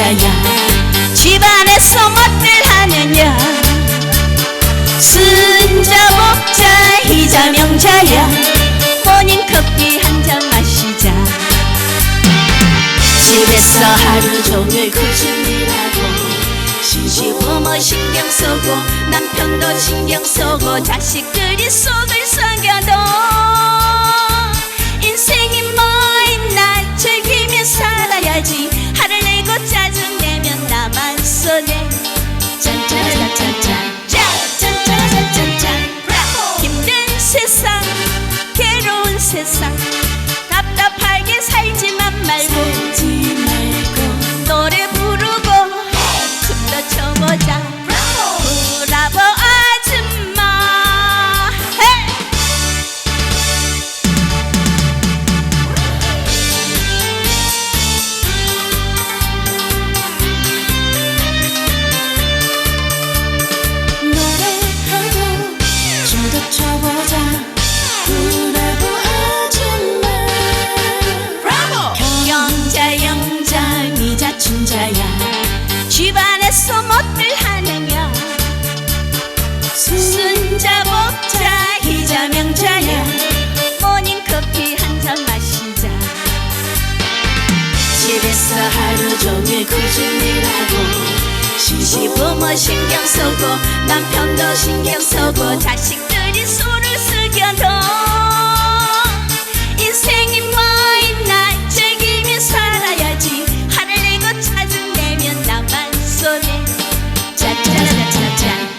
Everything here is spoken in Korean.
여자야 집안에서 뭣들 하느냐? 순자 목자 희자 명자야. 모닝 커피 한 잔 마시자. 집에서 하루 종일 구준일하고. 시집부모 뭐 신경 쓰고 남편도 신경 쓰고 자식들이 속을 썩여도. 자야 모닝커피 한 잔 마시자. 집에서 하루 종일 꾸준히라고. 시시보모 신경 쓰고 남편도 신경 쓰고 자식들이 손을 숙여도. 인생이 뭐있나 책임이 살아야지. 하늘 내고 찾은 내면 나만 손에. 짜자자자자.